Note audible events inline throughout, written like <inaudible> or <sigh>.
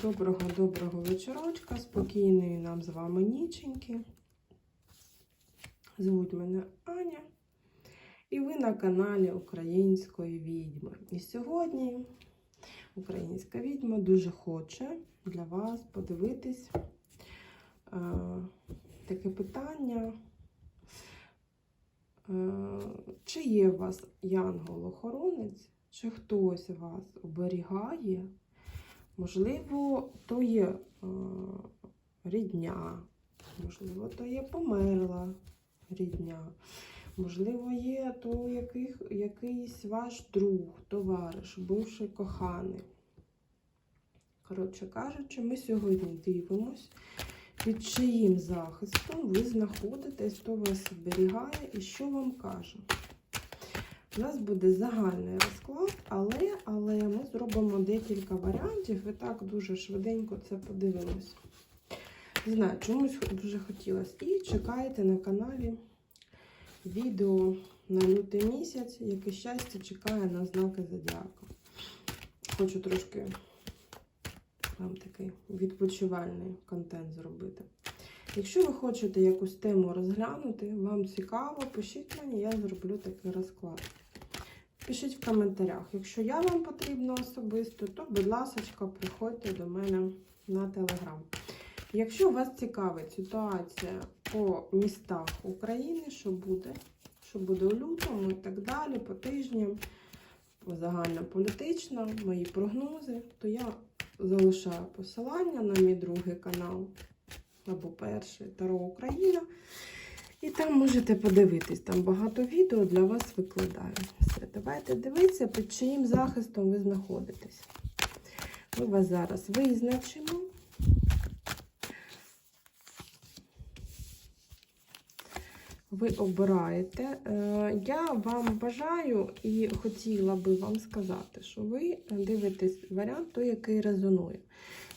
Доброго-доброго вечорочка, спокійної нам з вами ніченьки. Звуть мене Аня. І ви на каналі Української відьми. І сьогодні українська відьма дуже хоче для вас подивитись е, таке питання. Е, чи є у вас янгол-охоронець, чи хтось вас оберігає? Можливо, то є е, рідня, можливо, то є померла рідня, можливо, є то яких, якийсь ваш друг, товариш, бивший коханий. Коротше кажучи, ми сьогодні дивимось, під чиїм захистом ви знаходитесь, хто вас зберігає і що вам каже. У нас буде загальний розклад, але, але ми зробимо декілька варіантів і так дуже швиденько це подивимось. Не знаю, чомусь дуже хотілося. І чекайте на каналі відео на лютий місяць, яке щастя чекає на знаки зодіака. Хочу трошки вам такий відпочивальний контент зробити. Якщо ви хочете якусь тему розглянути, вам цікаво, пишіть мені, я зроблю такий розклад. Пишіть в коментарях. Якщо я вам потрібна особисто, то, будь ласка, приходьте до мене на телеграм. Якщо вас цікавить ситуація по містах України, що буде, що буде у лютому і так далі, по тижням, загальнополітично, мої прогнози, то я залишаю посилання на мій другий канал або перший Таро Україна. І там можете подивитись, там багато відео для вас викладаю. Все, давайте дивитися, під чиїм захистом ви знаходитесь. Ми вас зараз визначимо. Ви обираєте. Е, Я вам бажаю і хотіла би вам сказати, що ви дивитесь варіант, той, який резонує.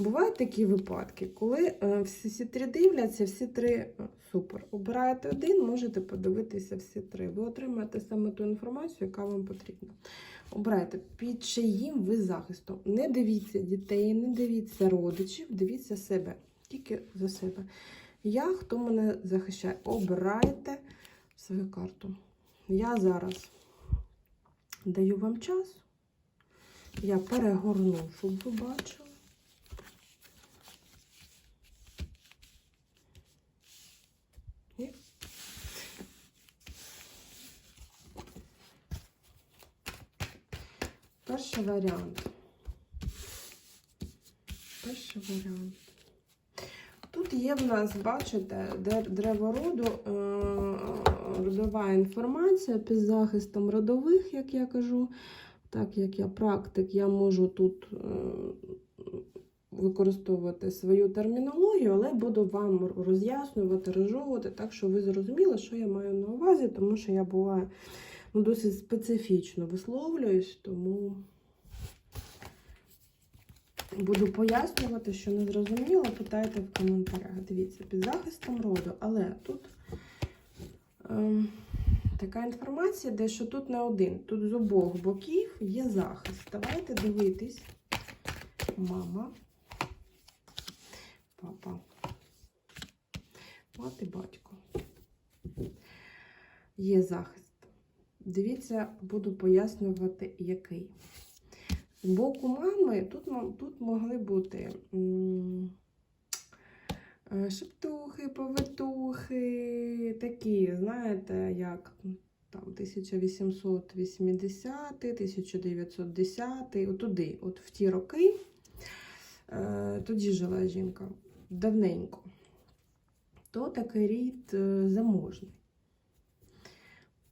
Бувають такі випадки, коли е, всі, всі три дивляться, всі три е, супер. Обираєте один, можете подивитися всі три. Ви отримаєте саме ту інформацію, яка вам потрібна. Обирайте, під чиїм ви захистом. Не дивіться дітей, не дивіться родичів, дивіться себе, тільки за себе. Я, хто мене захищає, обирайте свою карту. Я зараз даю вам час. Я перегорну, щоб ви бачили. І Перший варіант. Перший варіант. Тут є в нас, бачите, древо роду, е, родова інформація під захистом родових, як я кажу. Так як я практик, я можу тут е, використовувати свою термінологію, але буду вам роз'яснювати, розжовувати, так що ви зрозуміли, що я маю на увазі, тому що я буваю ну, досить специфічно висловлююсь, тому. Буду пояснювати, що не зрозуміло, питайте в коментарях. Дивіться, під захистом роду. Але тут ем, така інформація, де що тут не один. Тут з обох боків є захист. Давайте дивитись. Мама, папа, мати, батько. Є захист. Дивіться, буду пояснювати, який. З боку мами тут тут могли бути е, шептухи, повитухи, такі, знаєте, як там 1880, 1910, отуди, от в ті роки, е, тоді жила жінка давненько, то такий рід е,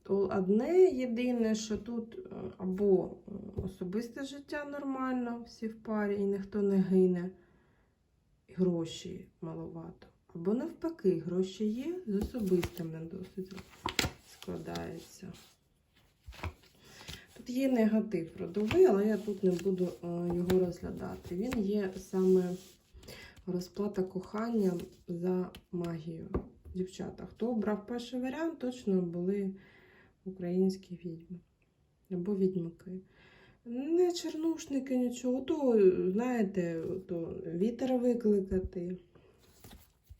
Одне єдине, що тут або особисте життя нормально, всі в парі, і ніхто не гине, гроші маловато. Або навпаки, гроші є, з особистим не досить складається. Тут є негатив родовий, але я тут не буду його розглядати. Він є саме розплата кохання за магію. Дівчата, хто обрав перший варіант, точно були українські відьми або відьмаки. Не чернушники, нічого. То, знаєте, то вітер викликати,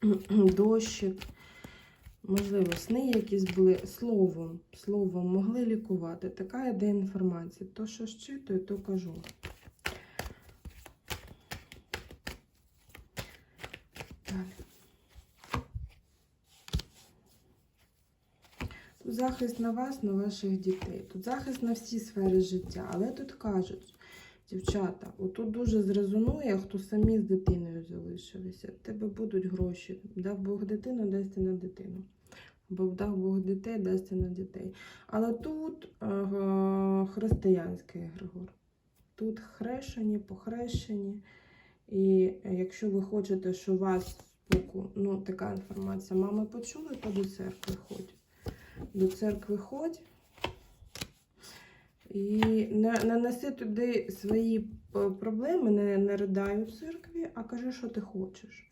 <clears throat> дощик. Можливо, сни якісь були словом, словом могли лікувати. Така йде інформація. То, що щитую, то кажу. Далі. Захист на вас, на ваших дітей. Тут захист на всі сфери життя. Але тут кажуть, дівчата, отут дуже зрезонує, хто самі з дитиною залишилися. Тебе будуть гроші. Дав Бог дитину, дасть ти на дитину. Бо дав Бог дітей, дасть ти на дітей. Але тут е, християнський егрегор. Тут хрещені, похрещені. І якщо ви хочете, що вас ну така інформація, мами почули, то до церкви ходь. До церкви ходь. І не, не туди свої проблеми, не, не ридай у церкві, а кажи, що ти хочеш.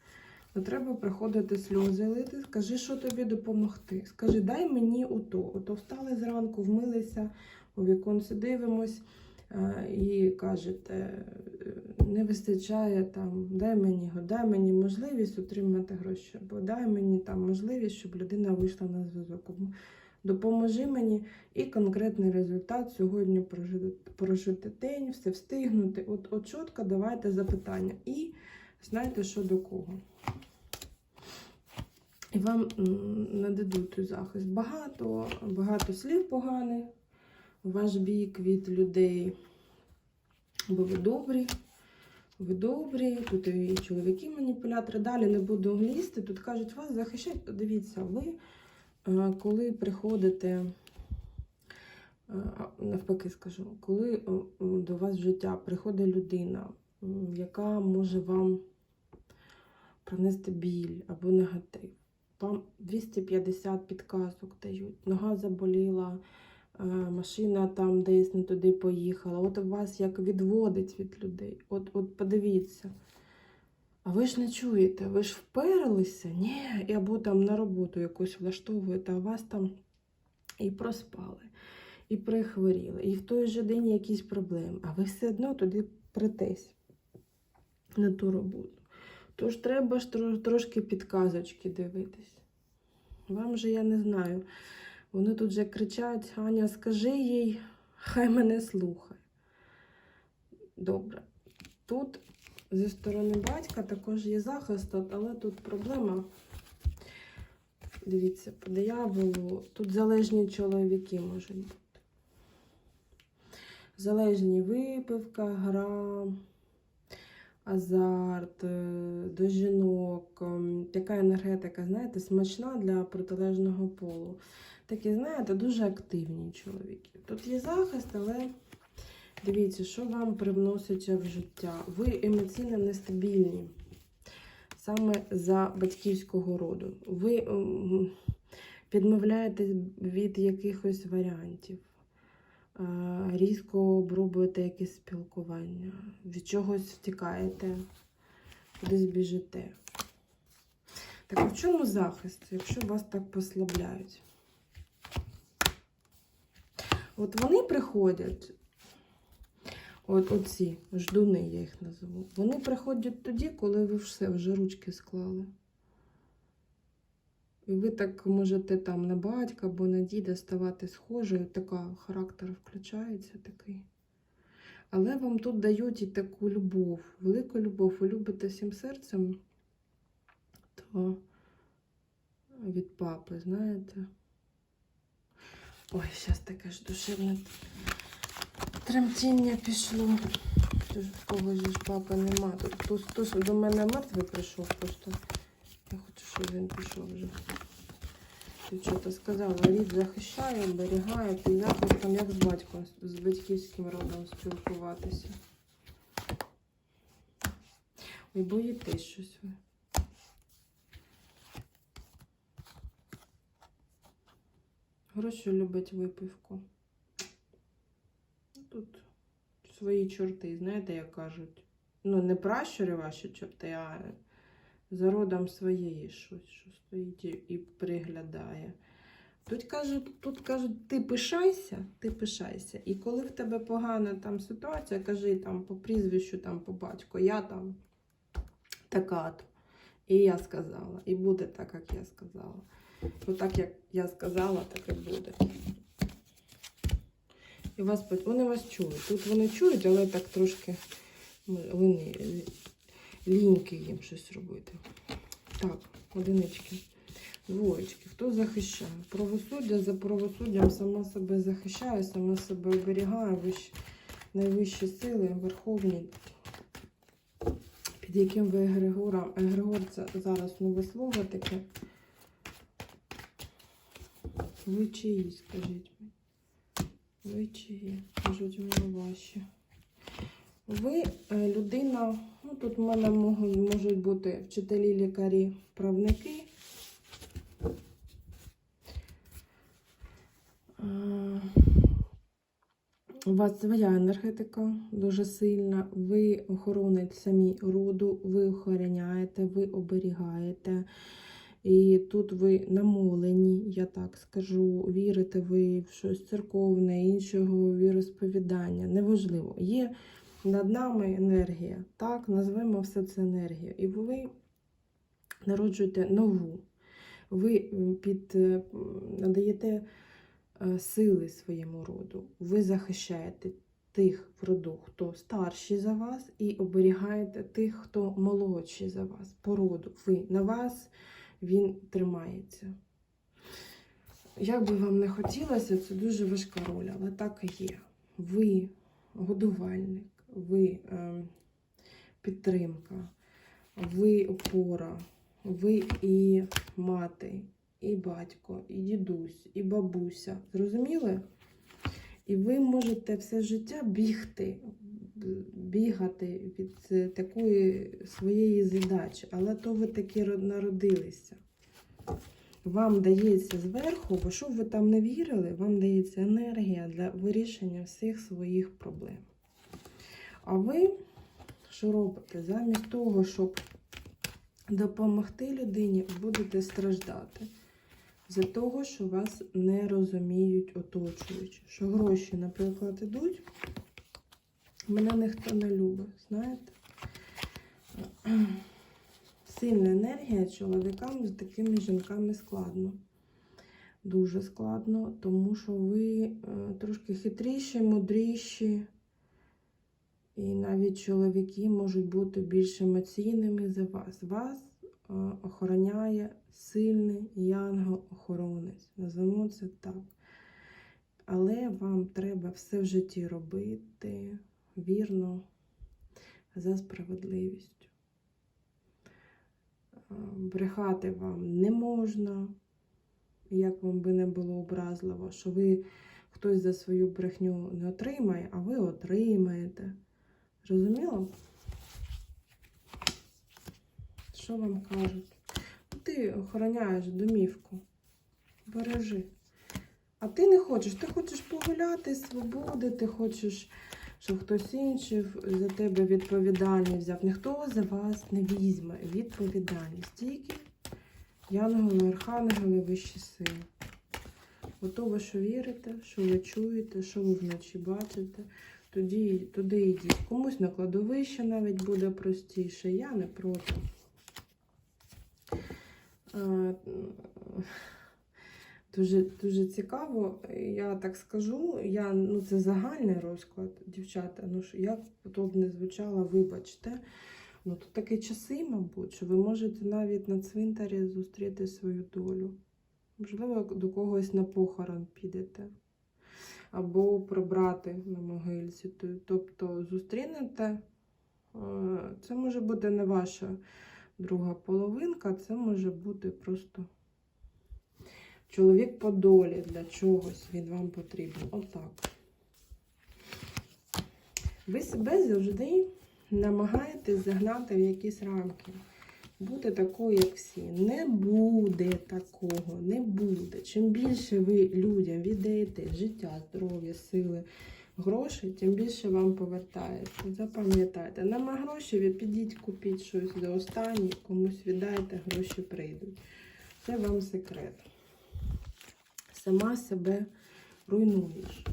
Не треба приходити сльози лити, скажи, що тобі допомогти. Скажи, дай мені ото. Ото встали зранку, вмилися, у віконці дивимось е, і кажете, е, не вистачає там, дай мені, дай мені можливість отримати гроші, або дай мені там можливість, щоб людина вийшла на зв'язок. Допоможи мені і конкретний результат сьогодні прожити, прожити день, все встигнути. От, от чітко давайте запитання. І знаєте, що до кого. І вам нададуть захист. Багато, багато слів поганих ваш бік від людей. Бо ви добрі, ви добрі, тут і чоловіки маніпулятори. Далі не буду лізти. Тут кажуть, вас захищають. Дивіться, ви е, коли приходите, е, навпаки скажу, коли е, до вас в життя приходить людина, яка може вам принести біль або негатив. Вам 250 підказок дають. Нога заболіла, машина там десь не туди поїхала. От вас як відводить від людей. От, от подивіться. А ви ж не чуєте, ви ж вперлися? Ні, або там на роботу якусь влаштовуєте, а вас там і проспали, і прихворіли, і в той же день якісь проблеми. А ви все одно туди притесь на ту роботу. Тож треба ж трошки підказочки дивитись. Вам же я не знаю. Вони тут же кричать: Аня, скажи їй, хай мене слухає. Добре. Тут зі сторони батька також є захист, але тут проблема. Дивіться, по дияволу тут залежні чоловіки можуть бути. Залежні випивка, гра, азарт, е, до жінок, ем, така енергетика, знаєте, смачна для протилежного полу. Такі, знаєте, дуже активні чоловіки. Тут є захист, але дивіться, що вам привносить в життя. Ви емоційно нестабільні. Саме за батьківського роду. Ви відмовляєтесь від якихось варіантів. Різко обрубуєте якесь спілкування, від чогось втікаєте, кудись біжите. Так в чому захист, якщо вас так послабляють? От вони приходять, от оці ждуни, я їх назову. Вони приходять тоді, коли ви все вже ручки склали. І ви так можете там на батька або на діда ставати схожою, така характер включається такий. Але вам тут дають і таку любов, велику любов. Ви любите всім серцем, то від папи, знаєте. Ой, зараз таке ж душевне тремтіння пішло. Когось ж папи нема. Тут до мене мертвий прийшов просто. Я хочу, щоб він пішов вже. Дівчата сказала, рід захищає, оберігає, під захистом, як з батьком, з батьківським родом спілкуватися. Ви боїтесь щось ви. Гроші любить випивку. Ну, Тут свої чорти, знаєте, як кажуть. Ну, не пращури ваші чорти, а за родом своєї щось, що стоїть і, приглядає. Тут кажуть, тут кажуть, ти пишайся, ти пишайся. І коли в тебе погана там ситуація, кажи там по прізвищу, там по батьку, я там така то. І я сказала. І буде так, як я сказала. Ну так, як я сказала, так і буде. І вас, вони вас чують. Тут вони чують, але так трошки вони ліньки їм щось робити. Так, одинички. Двоєчки. Хто захищає? Правосуддя за правосуддям сама себе захищає, сама себе оберігає, вищ... найвищі сили, верховні, під яким ви Егрегора. Егрегор це зараз нове слово таке. Ви чиї, скажіть мені? Ви чиї? Кажуть мені ваші. Ви е, людина, ну тут в мене можуть, бути вчителі, лікарі, правники. Е, У вас своя енергетика дуже сильна. Ви охоронець самі роду, ви охороняєте, ви оберігаєте. І тут ви намолені, я так скажу, вірите ви в щось церковне, іншого віросповідання. Неважливо. Є над нами енергія. Так, назвемо все це енергією. І ви народжуєте нову. Ви під, е, надаєте е, сили своєму роду. Ви захищаєте тих в роду, хто старші за вас, і оберігаєте тих, хто молодші за вас по роду. Ви на вас він тримається. Як би вам не хотілося, це дуже важка роль, але так і є. Ви годувальник, ви е, підтримка, ви опора, ви і мати, і батько, і дідусь, і бабуся. Зрозуміли? І ви можете все життя бігти, бігати від е, такої своєї задачі, але то ви таки народилися. Вам дається зверху, бо що б ви там не вірили, вам дається енергія для вирішення всіх своїх проблем. А ви що робите? Замість того, щоб допомогти людині, будете страждати за того, що вас не розуміють оточуючі. Що гроші, наприклад, ідуть, мене ніхто не любить, знаєте? <clears throat> Сильна енергія чоловікам з такими жінками складно. Дуже складно, тому що ви е, трошки хитріші, мудріші. І навіть чоловіки можуть бути більш емоційними за вас. Вас е, охороняє сильний янгол-охоронець. Назвемо це так. Але вам треба все в житті робити вірно за справедливістю. Е, Брехати вам не можна, як вам би не було образливо, що ви хтось за свою брехню не отримає, а ви отримаєте. Зрозуміло? Що вам кажуть? Ти охороняєш домівку. Бережи. А ти не хочеш, ти хочеш погуляти, свободи, ти хочеш, щоб хтось інший за тебе відповідальність взяв. Ніхто за вас не візьме відповідальність. Тільки янголи, архангели, вищі сили. Ото ви що вірите, що ви чуєте, що ви вночі бачите, тоді туди йдіть. Комусь на кладовище навіть буде простіше. Я не проти. Дуже, дуже цікаво, я так скажу. Я, ну, це загальний розклад, дівчата. Ну, що як б не звучало, вибачте. Ну, тут такі часи, мабуть, що ви можете навіть на цвинтарі зустріти свою долю. Можливо, до когось на похорон підете. Або пробрати на могильці. Тобто зустрінете. е, Це може бути не ваша друга половинка, це може бути просто чоловік по долі для чогось він вам потрібен. Отак. Ви себе завжди намагаєтесь загнати в якісь рамки. Бути такою, як всі. Не буде такого, не буде. Чим більше ви людям віддаєте життя, здоров'я, сили, грошей, тим більше вам повертається. Запам'ятайте, нема грошей, ви підіть, купіть щось за останнє, комусь віддайте, гроші прийдуть. Це вам секрет. Сама себе руйнуєш.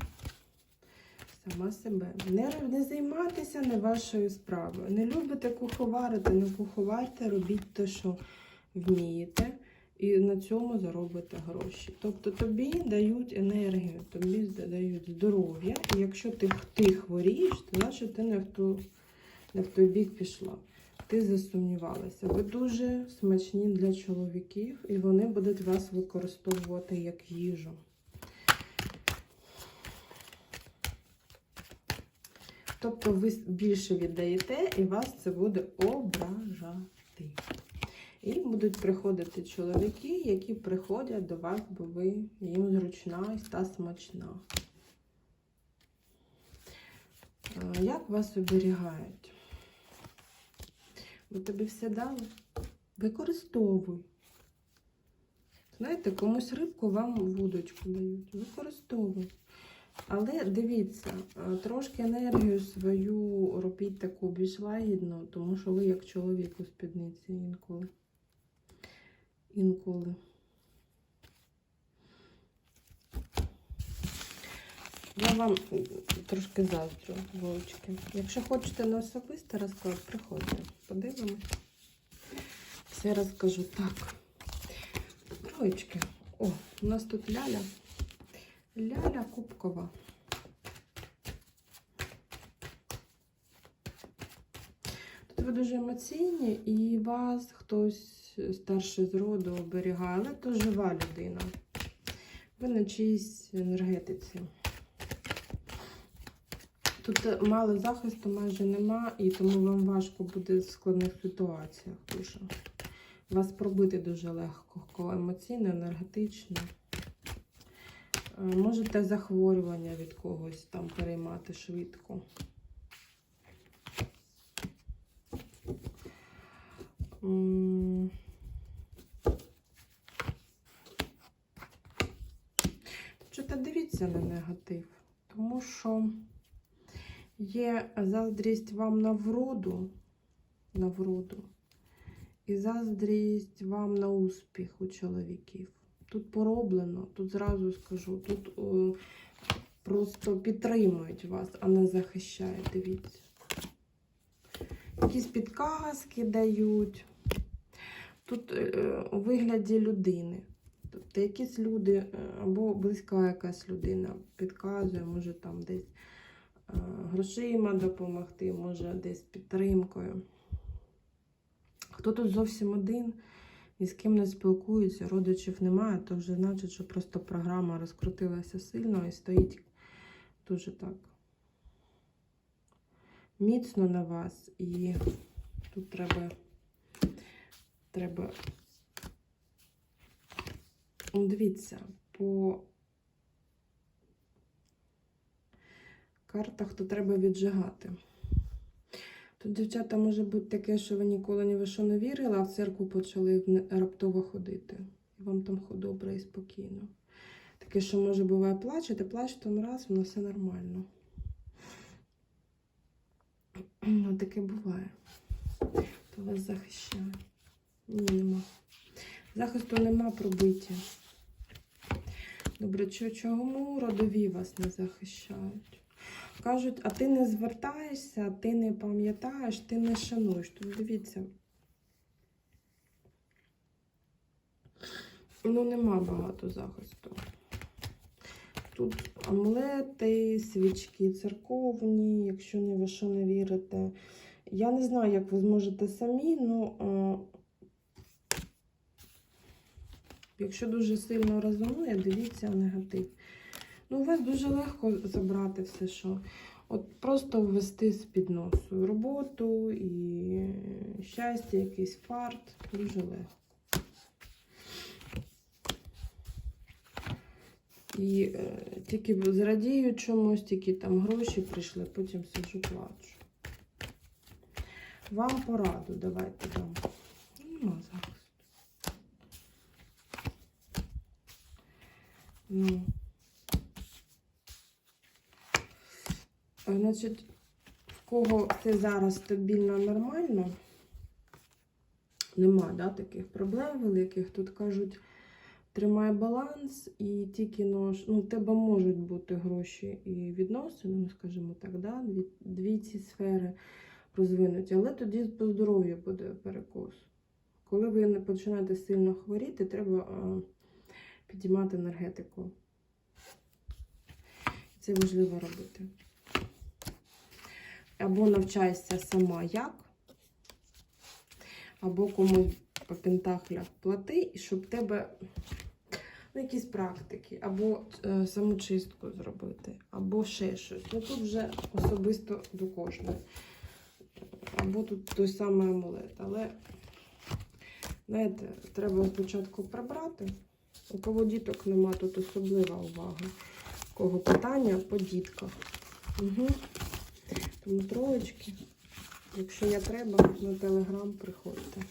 Сама себе. Не, не займайтеся не вашою справою. Не любите куховарити, не куховарте, робіть те, що вмієте, і на цьому заробите гроші. Тобто тобі дають енергію, тобі дають здоров'я, і якщо ти, ти хворієш, то значить ти не в, ту, не в той бік пішла. Ти засумнівалася. Ви дуже смачні для чоловіків, і вони будуть вас використовувати як їжу. Тобто ви більше віддаєте, і вас це буде ображати. І будуть приходити чоловіки, які приходять до вас, бо ви їм зручна та смачна. Е, Як вас оберігають? Бо тобі все дали? Використовуй. Знаєте, комусь рибку вам вудочку дають. Використовуй. Але дивіться, е, трошки енергію свою робіть таку більш лагідну, тому що ви як чоловік у спідниці інколи. Інколи. Я вам трошки заздрю, Вовочки. Якщо хочете на особисто розклад, приходьте, подивимось. Все розкажу так. Троєчки. О, у нас тут ляля. Ляля Кубкова. Тут ви дуже емоційні і вас хтось старший з роду оберігає, але то жива людина. Ви на чиїсь енергетиці. Тут мало захисту майже нема, і тому вам важко буде в складних ситуаціях дуже. Вас пробити дуже легко, емоційно, енергетично. Е, Можете захворювання від когось там переймати швидко. М. Чого дивіться на негатив, тому що є заздрість вам на вроду, на вроду, і заздрість вам на успіх у чоловіків. Тут пороблено, тут зразу скажу, тут о, просто підтримують вас, а не захищають. Дивіться. Якісь підказки дають. Тут е, у вигляді людини. Тобто якісь люди, е, або близька якась людина підказує, може там десь е, грошима допомогти, може десь підтримкою. Хто тут зовсім один, ні з ким не спілкується, родичів немає, то вже значить, що просто програма розкрутилася сильно і стоїть дуже так міцно на вас. І тут треба, треба, дивіться, по картах то треба віджигати. Тут, дівчата, може бути таке, що ви ніколи ні в що не вірили, а в церкву почали раптово ходити. І вам там добре і спокійно. Таке, що може буває плачете, плачете там раз, воно все нормально. Ну, таке буває. То вас захищає. Ні, нема. Захисту нема пробиття. Добре, чо- чому родові вас не захищають? Кажуть, а ти не звертаєшся, ти не пам'ятаєш, ти не шануєш. Тут дивіться. Ну, нема багато захисту. Тут амулети, свічки церковні, якщо ні ви що не вірите. Я не знаю, як ви зможете самі, ну якщо дуже сильно резонує, дивіться негатив. Ну, у вас дуже легко забрати все, що. От просто ввести з-під носу роботу і щастя, якийсь фарт. Дуже легко. І е, тільки зрадію чомусь, тільки там гроші прийшли, потім сиджу плачу. Вам пораду давайте дам. Нема захисту. Ну. Значить, в кого це зараз стабільно нормально, нема да, таких проблем великих. Тут кажуть, тримай баланс, і тільки нож, ну, у тебе можуть бути гроші і відносини, ну, скажімо так, да? дві, ці сфери розвинуті, але тоді по здоров'ю буде перекос. Коли ви не починаєте сильно хворіти, треба підіймати енергетику. Це важливо робити. Або навчайся сама як, або комусь по пентаклях плати, і щоб тебе ну, якісь практики, або е, самочистку зробити, або ще щось. Ну тут вже особисто до кожного. Або тут той самий амулет. Але, знаєте, треба спочатку прибрати. У кого діток нема, тут особлива увага. У кого питання по дітках. Угу. Тому троєчки. Якщо я треба, на телеграм приходьте.